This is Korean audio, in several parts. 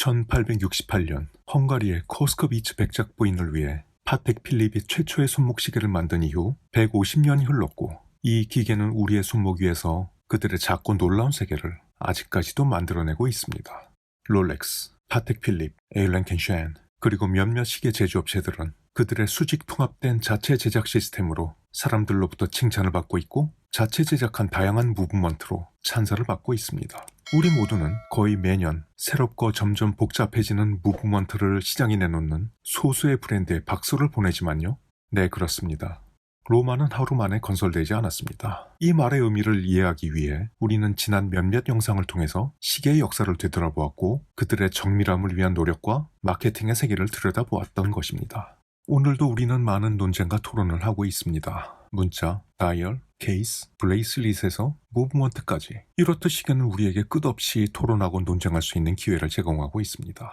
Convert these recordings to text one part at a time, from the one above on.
1868년 헝가리의 코스커비츠 백작 부인을 위해 파텍 필립이 최초의 손목시계를 만든 이후 150년이 흘렀고 이 기계는 우리의 손목 위에서 그들의 작고 놀라운 세계를 아직까지도 만들어내고 있습니다. 롤렉스, 파텍 필립, 에일렌 켄쉔 그리고 몇몇 시계 제조업체들은 그들의 수직 통합된 자체 제작 시스템으로 사람들로부터 칭찬을 받고 있고 자체 제작한 다양한 무브먼트로 찬사를 받고 있습니다. 우리 모두는 거의 매년 새롭고 점점 복잡해지는 무브먼트를 시장에 내놓는 소수의 브랜드에 박수를 보내지만요. 네, 그렇습니다. 로마는 하루 만에 건설되지 않았습니다. 이 말의 의미를 이해하기 위해 우리는 지난 몇몇 영상을 통해서 시계의 역사를 되돌아보았고 그들의 정밀함을 위한 노력과 마케팅의 세계를 들여다보았던 것입니다. 오늘도 우리는 많은 논쟁과 토론을 하고 있습니다. 문자, 다이얼, 케이스, 브레이슬릿에서 무브먼트까지 이렇듯 시계는 우리에게 끝없이 토론하고 논쟁할 수 있는 기회를 제공하고 있습니다.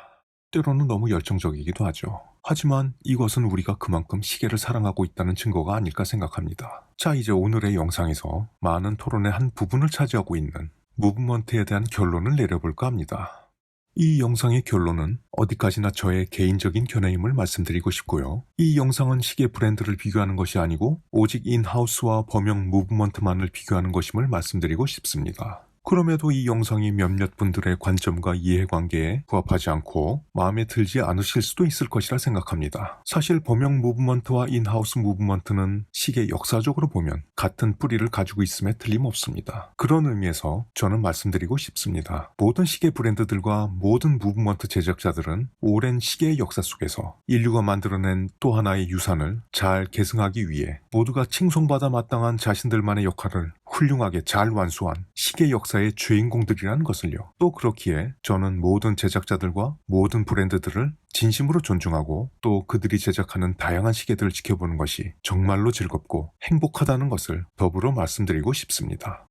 때로는 너무 열정적이기도 하죠. 하지만 이것은 우리가 그만큼 시계를 사랑하고 있다는 증거가 아닐까 생각합니다. 자, 이제 오늘의 영상에서 많은 토론의 한 부분을 차지하고 있는 무브먼트에 대한 결론을 내려볼까 합니다. 이 영상의 결론은 어디까지나 저의 개인적인 견해임을 말씀드리고 싶고요. 이 영상은 시계 브랜드를 비교하는 것이 아니고 오직 인하우스와 범용 무브먼트만을 비교하는 것임을 말씀드리고 싶습니다. 그럼에도 이 영상이 몇몇 분들의 관점과 이해관계에 부합하지 않고 마음에 들지 않으실 수도 있을 것이라 생각합니다. 사실 범용 무브먼트와 인하우스 무브먼트는 시계 역사적으로 보면 같은 뿌리를 가지고 있음에 틀림없습니다. 그런 의미에서 저는 말씀드리고 싶습니다. 모든 시계 브랜드들과 모든 무브먼트 제작자들은 오랜 시계의 역사 속에서 인류가 만들어낸 또 하나의 유산을 잘 계승하기 위해 모두가 칭송받아 마땅한 자신들만의 역할을 훌륭하게 잘 완수한 시계 역사의 주인공들이라는 것을요. 또 그렇기에 저는 모든 제작자들과 모든 브랜드들을 진심으로 존중하고 또 그들이 제작하는 다양한 시계들을 지켜보는 것이 정말로 즐겁고 행복하다는 것을 더불어 말씀드리고 싶습니다.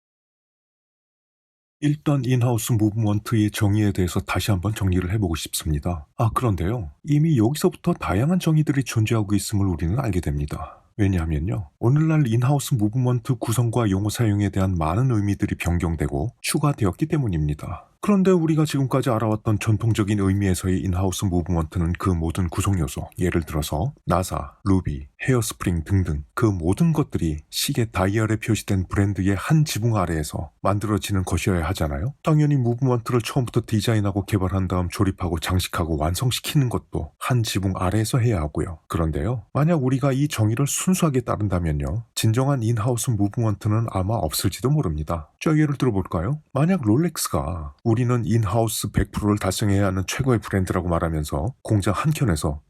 일단 인하우스 무브먼트의 정의에 대해서 다시 한번 정리를 해보고 싶습니다. 아, 그런데요. 이미 여기서부터 다양한 정의들이 존재하고 있음을 우리는 알게 됩니다. 왜냐하면요. 오늘날 인하우스 무브먼트 구성과 용어 사용에 대한 많은 의미들이 변경되고 추가되었기 때문입니다. 그런데 우리가 지금까지 알아왔던 전통적인 의미에서의 인하우스 무브먼트는 그 모든 구성 요소, 예를 들어서 나사, 루비, 헤어스프링 등등 그 모든 것들이 시계 다이얼에 표시된 브랜드의 한 지붕 아래에서 만들어지는 것이어야 하잖아요. 당연히 무브먼트를 처음부터 디자인하고 개발한 다음 조립하고 장식하고 완성시키는 것도 한 지붕 아래에서 해야 하고요. 그런데요. 만약 우리가 이 정의를 순수하게 따른다면요. 진정한 인하우스 무브먼트는 아마 없을지도 모릅니다. 자, 예를 들어볼까요? 만약 롤렉스가 우리는 인하우스 100%를 달성해야 하는 최고의 브랜드라고 말하면서 공장 한켠에서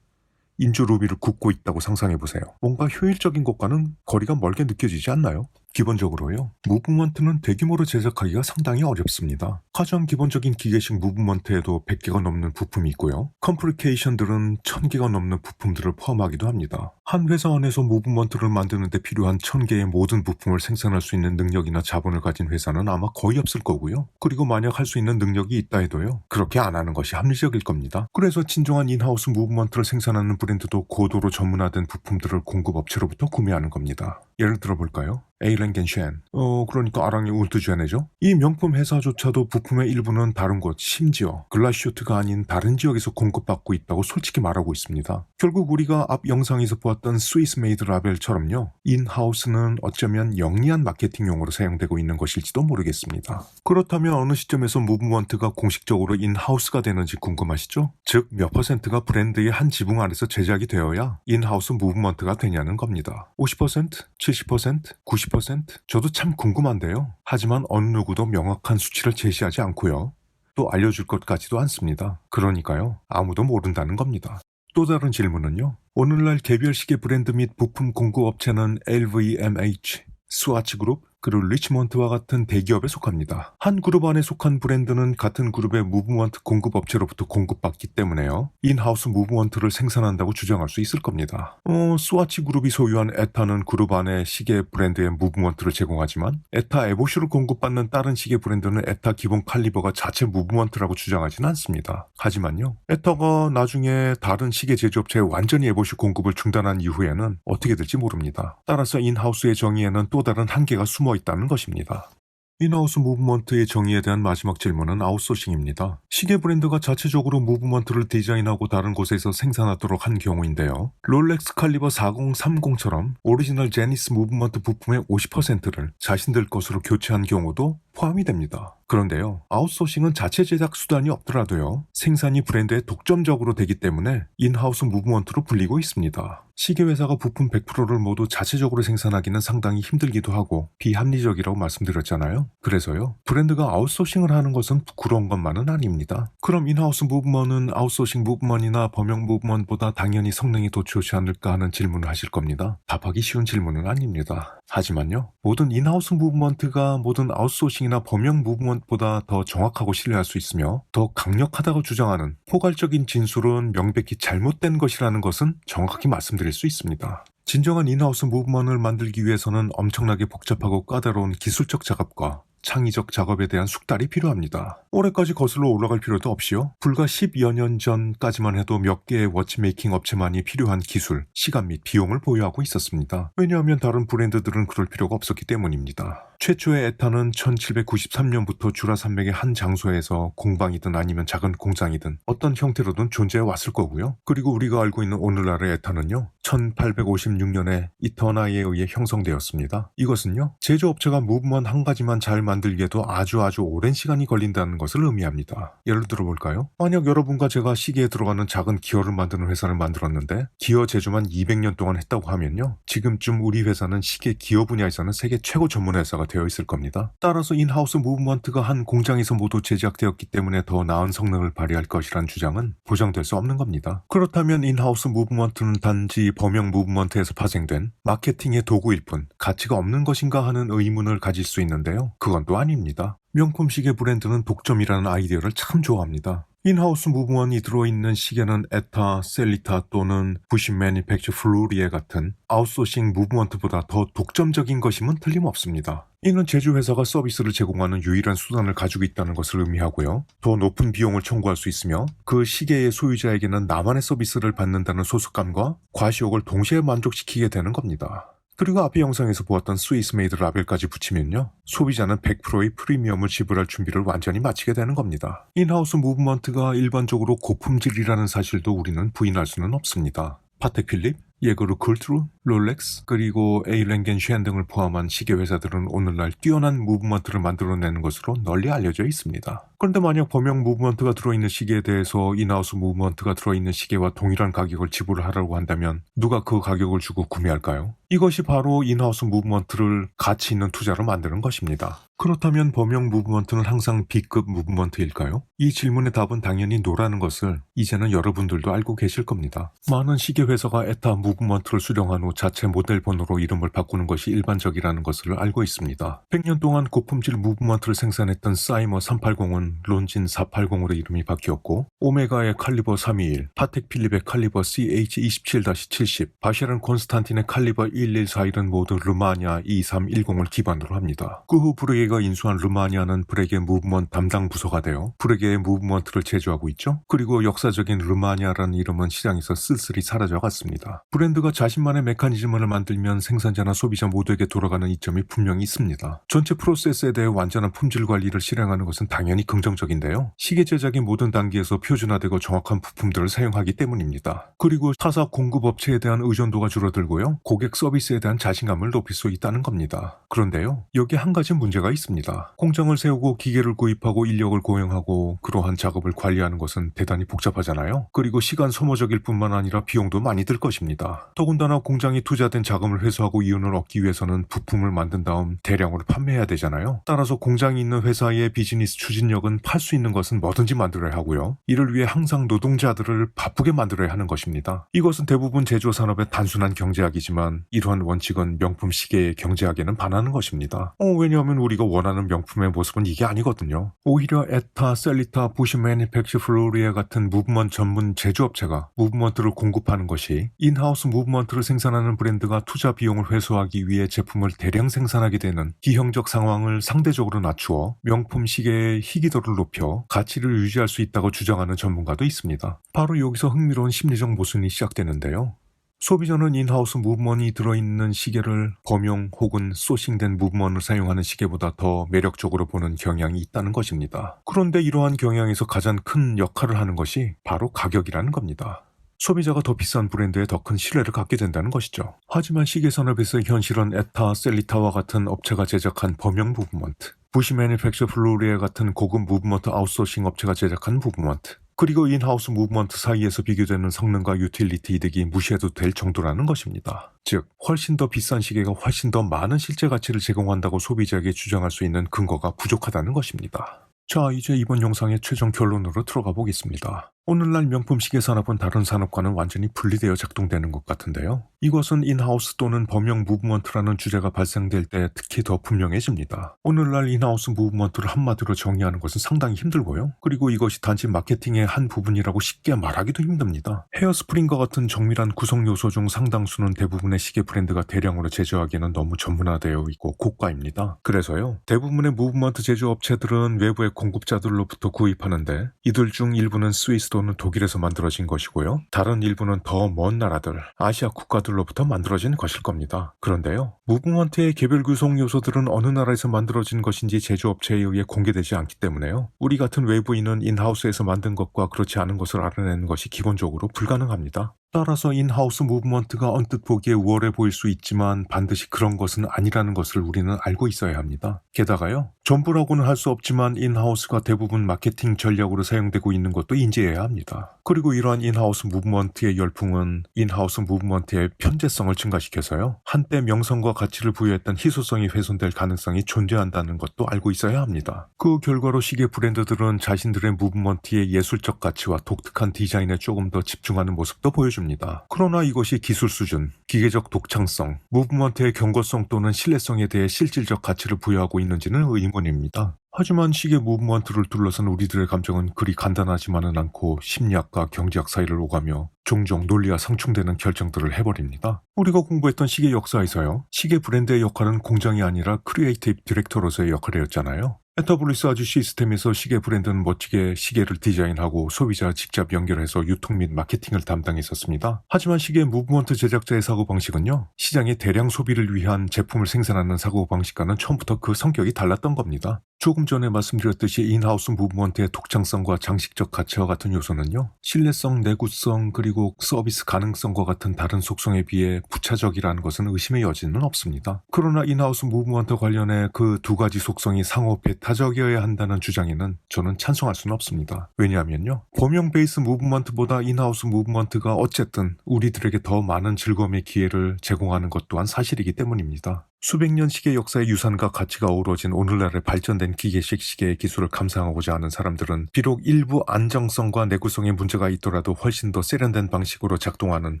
인조 루비를 굽고 있다고 상상해 보세요. 뭔가 효율적인 것과는 거리가 멀게 느껴지지 않나요? 기본적으로요. 무브먼트는 대규모로 제작하기가 상당히 어렵습니다. 가장 기본적인 기계식 무브먼트에도 100개가 넘는 부품이 있고요. 컴플리케이션들은 1000개가 넘는 부품들을 포함하기도 합니다. 한 회사 안에서 무브먼트를 만드는 데 필요한 1000개의 모든 부품을 생산할 수 있는 능력이나 자본을 가진 회사는 아마 거의 없을 거고요. 그리고 만약 할 수 있는 능력이 있다 해도요. 그렇게 안 하는 것이 합리적일 겁니다. 그래서 진정한 인하우스 무브먼트를 생산하는 브랜드도 고도로 전문화된 부품들을 공급업체로부터 구매하는 겁니다. 예를 들어볼까요? 에일렌겐쉔. 어, 그러니까 아랑이 울트주안이죠. 이 명품 회사조차도 부품의 일부는 다른 곳, 심지어 글라시오트가 아닌 다른 지역에서 공급받고 있다고 솔직히 말하고 있습니다. 결국 우리가 앞 영상에서 보았던 스위스 메이드 라벨처럼요. 인하우스는 어쩌면 영리한 마케팅용으로 사용되고 있는 것일지도 모르겠습니다. 그렇다면 어느 시점에서 무브먼트가 공식적으로 인하우스가 되는지 궁금하시죠? 즉, 몇 퍼센트가 브랜드의 한 지붕 안에서 제작이 되어야 인하우스 무브먼트가 되냐는 겁니다. 50%? 70%? 90%? 저도 참 궁금한데요. 하지만 어느 누구도 명확한 수치를 제시하지 않고요. 또 알려줄 것 같지도 않습니다. 그러니까요. 아무도 모른다는 겁니다. 또 다른 질문은요. 오늘날 개별 시계 브랜드 및 부품 공급 업체는 LVMH, 스와치 그룹, 그리고 리치먼트와 같은 대기업에 속합니다. 한 그룹 안에 속한 브랜드는 같은 그룹의 무브먼트 공급 업체로부터 공급받기 때문에요. 인하우스 무브먼트를 생산한다고 주장할 수 있을 겁니다. 어, 스와치 그룹이 소유한 에타는 그룹 안에 시계 브랜드의 무브먼트를 제공하지만 에타 에보슈를 공급받는 다른 시계 브랜드는 에타 기본 칼리버가 자체 무브먼트라고 주장하지는 않습니다. 하지만요. 에타가 나중에 다른 시계 제조업체에 완전히 에보슈 공급을 중단한 이후에는 어떻게 될지 모릅니다. 따라서 인하우스의 정의에는 또 다른 한계가 숨어 있다는 것입니다. 인하우스 무브먼트의 정의에 대한 마지막 질문은 아웃소싱입니다. 시계 브랜드가 자체적으로 무브먼트를 디자인하고 다른 곳에서 생산하도록 한 경우인데요. 롤렉스 칼리버 4030처럼 오리지널 제니스 무브먼트 부품의 50%를 자신들 것으로 교체한 경우도 포함이 됩니다. 그런데요, 아웃소싱은 자체 제작 수단이 없더라도요, 생산이 브랜드에 독점적으로 되기 때문에 인하우스 무브먼트로 불리고 있습니다. 시계 회사가 부품 100%를 모두 자체적으로 생산하기는 상당히 힘들기도 하고 비합리적이라고 말씀드렸잖아요. 그래서요, 브랜드가 아웃소싱을 하는 것은 부끄러운 것만은 아닙니다. 그럼 인하우스 무브먼은 아웃소싱 무브먼이나 범용 무브먼보다 당연히 성능이 더 좋지 않을까 하는 질문을 하실 겁니다. 답하기 쉬운 질문은 아닙니다. 하지만요, 모든 인하우스 무브먼트가 모든 아웃소싱 이나 범용 무브먼트보다 더 정확하고 신뢰할 수 있으며 더 강력하다고 주장하는 포괄적인 진술은 명백히 잘못된 것이라는 것은 정확히 말씀드릴 수 있습니다. 진정한 인하우스 무브먼을 만들기 위해서는 엄청나게 복잡하고 까다로운 기술적 작업과 창의적 작업에 대한 숙달이 필요합니다. 올해까지 거슬러 올라갈 필요도 없이요. 불과 10여 년 전까지만 해도 몇 개의 워치메이킹 업체만이 필요한 기술, 시간 및 비용을 보유하고 있었습니다. 왜냐하면 다른 브랜드들은 그럴 필요가 없었기 때문입니다. 최초의 에타는 1793년부터 주라산맥의 한 장소에서 공방이든 아니면 작은 공장이든 어떤 형태로든 존재해 왔을 거고요. 그리고 우리가 알고 있는 오늘날의 에타는요. 1856년에 이터나이에 의해 형성되었습니다. 이것은요. 제조업체가 무브먼 한 가지만 잘 만들기에도 아주 아주 오랜 시간이 걸린다는 것을 의미합니다. 예를 들어 볼까요? 만약 여러분과 제가 시계에 들어가는 작은 기어를 만드는 회사를 만들었는데 기어 제조만 200년 동안 했다고 하면요. 지금쯤 우리 회사는 시계 기어 분야에서는 세계 최고 전문 회사가 되어 있을 겁니다. 따라서 인하우스 무브먼트가 한 공장에서 모두 제작되었기 때문에 더 나은 성능을 발휘할 것이란 주장은 보장될 수 없는 겁니다. 그렇다면 인하우스 무브먼트는 단지 범용 무브먼트에서 파생된 마케팅의 도구일 뿐 가치가 없는 것인가 하는 의문을 가질 수 있는데요. 그건 또 아닙니다. 명품 시계 브랜드는 독점이라는 아이디어를 참 좋아합니다. 인하우스 무브먼이 들어있는 시계는 에타, 셀리타 또는 부신 매니팩처 플루리에 같은 아웃소싱 무브먼트보다 더 독점적인 것임은 틀림없습니다. 이는 제조회사가 서비스를 제공하는 유일한 수단을 가지고 있다는 것을 의미하고요. 더 높은 비용을 청구할 수 있으며 그 시계의 소유자에게는 나만의 서비스를 받는다는 소속감과 과시욕을 동시에 만족시키게 되는 겁니다. 그리고 앞의 영상에서 보았던 스위스메이드 라벨까지 붙이면요. 소비자는 100%의 프리미엄을 지불할 준비를 완전히 마치게 되는 겁니다. 인하우스 무브먼트가 일반적으로 고품질이라는 사실도 우리는 부인할 수는 없습니다. 파텍 필립, 예거르 쿨트루, 롤렉스, 그리고 에일랭겐 쉔 등을 포함한 시계 회사들은 오늘날 뛰어난 무브먼트를 만들어내는 것으로 널리 알려져 있습니다. 그런데 만약 범용 무브먼트가 들어있는 시계에 대해서 인하우스 무브먼트가 들어있는 시계와 동일한 가격을 지불하라고 한다면 누가 그 가격을 주고 구매할까요? 이것이 바로 인하우스 무브먼트를 가치 있는 투자로 만드는 것입니다. 그렇다면 범용 무브먼트는 항상 B급 무브먼트일까요? 이 질문의 답은 당연히 노라는 것을 이제는 여러분들도 알고 계실 겁니다. 많은 시계 회사가 에타 무브먼트를 수령한 후 자체 모델 번호로 이름을 바꾸는 것이 일반적이라는 것을 알고 있습니다. 100년 동안 고품질 무브먼트를 생산했던 사이머 380은 론진 480으로 이름이 바뀌었고 오메가의 칼리버 321, 파텍 필립의 칼리버 CH27-70, 바시란 콘스탄틴의 칼리버 1141은 모두 르마니아 2310을 기반으로 합니다. 그 후 브레게가 인수한 르마니아는 브레게 무브먼트 담당 부서가 되어 브레게의 무브먼트를 제조하고 있죠. 그리고 역사적인 르마니아라는 이름은 시장에서 쓸쓸히 사라져갔습니다. 브랜드가 자신만의 메 커니즘을 만들면 생산자나 소비자 모두에게 돌아가는 이점이 분명히 있습니다. 전체 프로세스에 대해 완전한 품질 관리를 실행하는 것은 당연히 긍정적인데요. 시계 제작의 모든 단계에서 표준화되고 정확한 부품들을 사용하기 때문입니다. 그리고 타사 공급 업체에 대한 의존도가 줄어들고요. 고객 서비스에 대한 자신감을 높일 수 있다는 겁니다. 그런데요. 여기 한 가지 문제가 있습니다. 공장을 세우고 기계를 구입하고 인력을 고용하고 그러한 작업을 관리하는 것은 대단히 복잡하잖아요. 그리고 시간 소모적일 뿐만 아니라 비용도 많이 들 것입니다. 더군다나 공장이 투자된 자금을 회수하고 이윤을 얻기 위해서는 부품을 만든 다음 대량으로 판매해야 되잖아요. 따라서 공장이 있는 회사의 비즈니스 추진력은 팔 수 있는 것은 뭐든지 만들어야 하고요. 이를 위해 항상 노동자들을 바쁘게 만들어야 하는 것입니다. 이것은 대부분 제조 산업의 단순한 경제학이지만 이러한 원칙은 명품 시계의 경제학에는 반하는 것입니다. 어, 왜냐하면 우리가 원하는 명품의 모습은 이게 아니거든요. 오히려 에타, 셀리타, 부시 매니팩처 플로리아 같은 무브먼트 전문 제조업체가 무브먼트를 공급하는 것이 인하우스 무브먼트를 생산하는 브랜드가 투자 비용을 회수하기 위해 제품을 대량 생산하게 되는 기형적 상황을 상대적으로 낮추어 명품 시계의 희귀도를 높여 가치를 유지할 수 있다고 주장하는 전문가도 있습니다. 바로 여기서 흥미로운 심리적 모순이 시작되는데요. 소비자는 인하우스 무브먼이 들어있는 시계를 범용 혹은 소싱된 무브먼을 사용하는 시계보다 더 매력적으로 보는 경향이 있다는 것입니다. 그런데 이러한 경향에서 가장 큰 역할을 하는 것이 바로 가격이라는 겁니다. 소비자가 더 비싼 브랜드에 더 큰 신뢰를 갖게 된다는 것이죠. 하지만 시계 산업에서 현실은 에타, 셀리타와 같은 업체가 제작한 범용 무브먼트, 부시 매니팩처 플루리에 같은 고급 무브먼트 아웃소싱 업체가 제작한 무브먼트, 그리고 인하우스 무브먼트 사이에서 비교되는 성능과 유틸리티 이득이 무시해도 될 정도라는 것입니다. 즉, 훨씬 더 비싼 시계가 훨씬 더 많은 실제 가치를 제공한다고 소비자에게 주장할 수 있는 근거가 부족하다는 것입니다. 자, 이제 이번 영상의 최종 결론으로 들어가 보겠습니다. 오늘날 명품 시계 산업은 다른 산업과는 완전히 분리되어 작동되는 것 같은데요. 이것은 인하우스 또는 범용 무브먼트라는 주제가 발생될 때 특히 더 분명해집니다. 오늘날 인하우스 무브먼트를 한마디로 정의하는 것은 상당히 힘들고요. 그리고 이것이 단지 마케팅의 한 부분이라고 쉽게 말하기도 힘듭니다. 헤어스프링과 같은 정밀한 구성 요소 중 상당수는 대부분의 시계 브랜드가 대량으로 제조하기에는 너무 전문화되어 있고 고가입니다. 그래서요. 대부분의 무브먼트 제조업체들은 외부의 공급자들로부터 구입하는데 이들 중 일부는 스위스 또는 독일에서 만들어진 것이고요. 다른 일부는 더 먼 나라들, 아시아 국가들로부터 만들어진 것일 겁니다. 그런데요. 무브먼트의 개별 구성 요소들은 어느 나라에서 만들어진 것인지 제조업체에 의해 공개되지 않기 때문에요. 우리 같은 외부인은 인하우스에서 만든 것과 그렇지 않은 것을 알아내는 것이 기본적으로 불가능합니다. 따라서 인하우스 무브먼트가 언뜻 보기에 우월해 보일 수 있지만 반드시 그런 것은 아니라는 것을 우리는 알고 있어야 합니다. 게다가요, 전부라고는 할 수 없지만 인하우스가 대부분 마케팅 전략으로 사용되고 있는 것도 인지해야 합니다. 그리고 이러한 인하우스 무브먼트의 열풍은 인하우스 무브먼트의 편재성을 증가시켜서요, 한때 명성과 가치를 부여했던 희소성이 훼손될 가능성이 존재한다는 것도 알고 있어야 합니다. 그 결과로 시계 브랜드들은 자신들의 무브먼트의 예술적 가치와 독특한 디자인에 조금 더 집중하는 모습도 보여줍니다. 그러나 이것이 기술 수준, 기계적 독창성, 무브먼트의 경고성 또는 신뢰성에 대해 실질적 가치를 부여하고 있는지는 의문입니다. 하지만 시계 무브먼트를 둘러싼 우리들의 감정은 그리 간단하지만은 않고 심리학과 경제학 사이를 오가며 종종 논리와 상충되는 결정들을 해버립니다. 우리가 공부했던 시계 역사에서요. 시계 브랜드의 역할은 공장이 아니라 크리에이티브 디렉터로서의 역할이었잖아요. 에터블리스 아주 시스템에서 시계 브랜드는 멋지게 시계를 디자인하고 소비자 직접 연결해서 유통 및 마케팅을 담당했었습니다. 하지만 시계 무브먼트 제작자의 사고방식은요. 시장의 대량 소비를 위한 제품을 생산하는 사고방식과는 처음부터 그 성격이 달랐던 겁니다. 조금 전에 말씀드렸듯이 인하우스 무브먼트의 독창성과 장식적 가치와 같은 요소는요. 신뢰성, 내구성, 그리고 서비스 가능성과 같은 다른 속성에 비해 부차적이라는 것은 의심의 여지는 없습니다. 그러나 인하우스 무브먼트 관련해 그 두 가지 속성이 상호 배타적이어야 한다는 주장에는 저는 찬성할 수는 없습니다. 왜냐하면요. 범용 베이스 무브먼트보다 인하우스 무브먼트가 어쨌든 우리들에게 더 많은 즐거움의 기회를 제공하는 것 또한 사실이기 때문입니다. 수백 년 시계 역사의 유산과 가치가 어우러진 오늘날의 발전된 기계식 시계의 기술을 감상하고자 하는 사람들은 비록 일부 안정성과 내구성에 문제가 있더라도 훨씬 더 세련된 방식으로 작동하는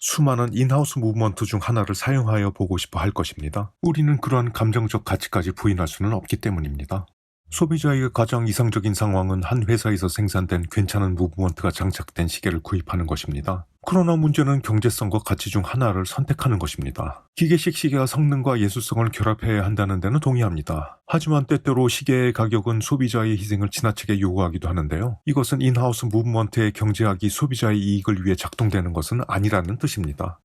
수많은 인하우스 무브먼트 중 하나를 사용하여 보고 싶어 할 것입니다. 우리는 그러한 감정적 가치까지 부인할 수는 없기 때문입니다. 소비자에게 가장 이상적인 상황은 한 회사에서 생산된 괜찮은 무브먼트가 장착된 시계를 구입하는 것입니다. 그러나 문제는 경제성과 가치 중 하나를 선택하는 것입니다. 기계식 시계가 성능과 예술성을 결합해야 한다는 데는 동의합니다. 하지만 때때로 시계의 가격은 소비자의 희생을 지나치게 요구하기도 하는데요. 이것은 인하우스 무브먼트의 경제학이 소비자의 이익을 위해 작동되는 것은 아니라는 뜻입니다.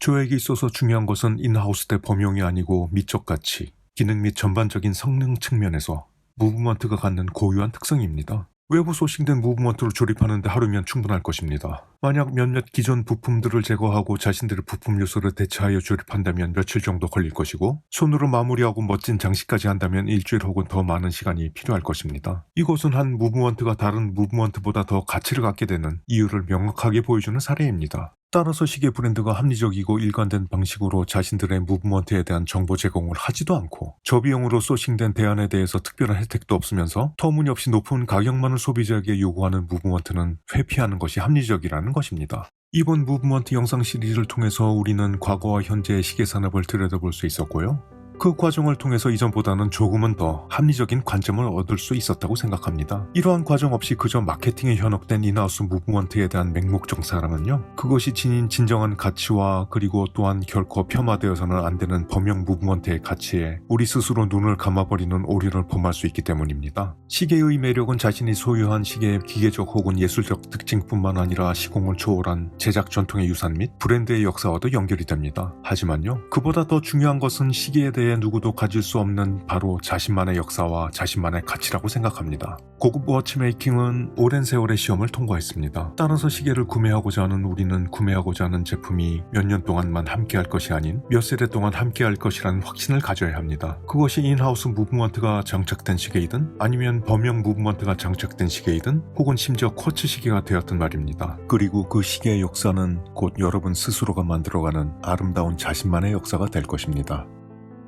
저에게 있어서 중요한 것은 인하우스 대 범용이 아니고 미적 가치, 기능 및 전반적인 성능 측면에서 무브먼트가 갖는 고유한 특성입니다. 외부 소싱된 무브먼트를 조립하는데 하루면 충분할 것입니다. 만약 몇몇 기존 부품들을 제거하고 자신들의 부품 요소를 대체하여 조립한다면 며칠 정도 걸릴 것이고 손으로 마무리하고 멋진 장식까지 한다면 일주일 혹은 더 많은 시간이 필요할 것입니다. 이것은 한 무브먼트가 다른 무브먼트보다 더 가치를 갖게 되는 이유를 명확하게 보여주는 사례입니다. 따라서 시계 브랜드가 합리적이고 일관된 방식으로 자신들의 무브먼트에 대한 정보 제공을 하지도 않고 저비용으로 소싱된 대안에 대해서 특별한 혜택도 없으면서 터무니없이 높은 가격만을 소비자에게 요구하는 무브먼트는 회피하는 것이 합리적이라는 것입니다. 이번 무브먼트 영상 시리즈를 통해서 우리는 과거와 현재의 시계 산업을 들여다볼 수 있었고요. 그 과정을 통해서 이전보다는 조금은 더 합리적인 관점을 얻을 수 있었다고 생각합니다. 이러한 과정 없이 그저 마케팅에 현혹된 인하우스 무브먼트에 대한 맹목적 사랑은요. 그것이 지닌 진정한 가치와 그리고 또한 결코 폄하되어서는 안 되는 범용 무브먼트의 가치에 우리 스스로 눈을 감아버리는 오류를 범할 수 있기 때문입니다. 시계의 매력은 자신이 소유한 시계의 기계적 혹은 예술적 특징뿐만 아니라 시공을 초월한 제작 전통의 유산 및 브랜드의 역사와도 연결이 됩니다. 하지만요, 그보다 더 중요한 것은 시계에 대해 누구도 가질 수 없는 바로 자신만의 역사와 자신만의 가치라고 생각합니다. 고급 워치메이킹은 오랜 세월의 시험을 통과했습니다. 따라서 시계를 구매하고자 하는 우리는 구매하고자 하는 제품이 몇 년 동안만 함께할 것이 아닌 몇 세대 동안 함께할 것이라는 확신을 가져야 합니다. 그것이 인하우스 무브먼트가 장착된 시계이든 아니면 범용 무브먼트가 장착된 시계이든 혹은 심지어 쿼츠 시계가 되었든 말입니다. 그리고 그 시계의 역사는 곧 여러분 스스로가 만들어가는 아름다운 자신만의 역사가 될 것입니다.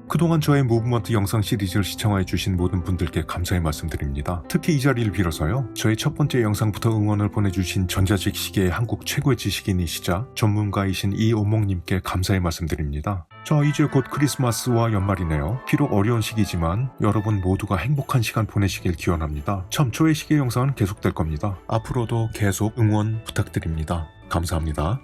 그동안 저의 무브먼트 영상 시리즈를 시청해 주신 모든 분들께 감사의 말씀드립니다. 특히 이 자리를 빌어서요. 저의 첫 번째 영상부터 응원을 보내주신 전자직 시계의 한국 최고의 지식인이시자 전문가이신 이오목님께 감사의 말씀드립니다. 자 이제 곧 크리스마스와 연말이네요. 비록 어려운 시기지만 여러분 모두가 행복한 시간 보내시길 기원합니다. 참 저의 시계 영상은 계속될 겁니다. 앞으로도 계속 응원 부탁드립니다. 감사합니다.